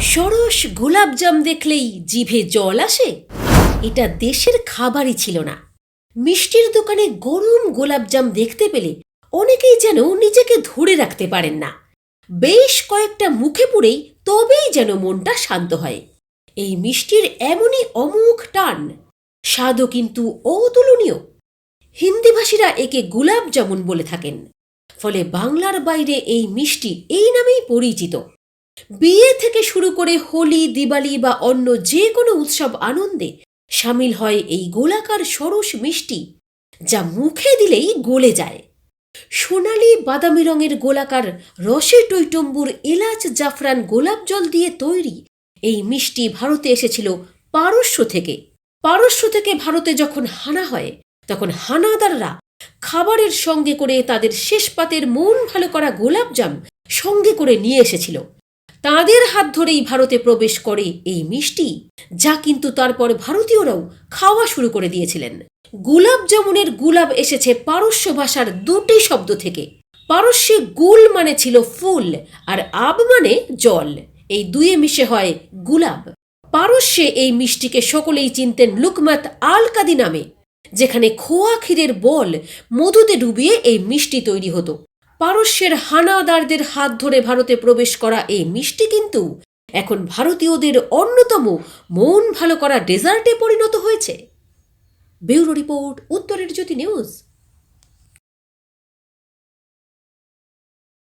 সরস গোলাপজাম দেখলেই জিভে জল আসে। এটা দেশের খাবারই ছিল না। মিষ্টির দোকানে গরম গোলাপজাম দেখতে পেলে অনেকেই যেন নিজেকে ধরে রাখতে পারেন না। বেশ কয়েকটা মুখে পুড়েই তবেই যেন মনটা শান্ত হয়। এই মিষ্টির এমনই অমুখ টান। স্বাদও কিন্তু অতুলনীয়। হিন্দিভাষীরা একে গুলাব জামুন বলে থাকেন। ফলে বাংলার বাইরে এই মিষ্টি এই নামেই পরিচিত। বিয়ে থেকে শুরু করে হোলি, দিওয়ালি বা অন্য যে কোনো উৎসব আনন্দে সামিল হয় এই গোলাকার সরস মিষ্টি, যা মুখে দিলেই গলে যায়। সোনালি বাদামি রঙের গোলাকার রসে টৈটম্বুর এলাচ জাফরান গোলাপ জল দিয়ে তৈরি এই মিষ্টি ভারতে এসেছিল পারস্য থেকে। পারস্য থেকে ভারতে যখন হানা হয়, তখন হানাদাররা খাবারের সঙ্গে করে তাদের শেষ পাতের মন ভালো করা গোলাপজাম সঙ্গে করে নিয়ে এসেছিল। তাদের হাত ধরেই ভারতে প্রবেশ করে এই মিষ্টি, যা কিন্তু তারপর ভারতীয়রাও খাওয়া শুরু করে দিয়েছিলেন। গুলাব জামুনের গুলাব এসেছে পারস্য ভাষার দুটি শব্দ থেকে। পারস্যে গুল মানে ছিল ফুল আর আব মানে জল। এই দুয়ে মিশে হয় গুলাব। পারস্যে এই মিষ্টিকে সকলেই চিনতেন লুকমাত আল কাদি নামে, যেখানে খোয়া ক্ষীরের বল মধুতে ডুবিয়ে এই মিষ্টি তৈরি হতো। পারস্যের হানাদারদের হাত ধরে ভারতে প্রবেশ করা এই মিষ্টি কিন্তু এখন ভারতীয়দের অন্যতম মন ভালো করা ডেজার্টে পরিণত হয়েছে। ব্যুরো রিপোর্ট, উত্তরের জ্যোতি নিউজ।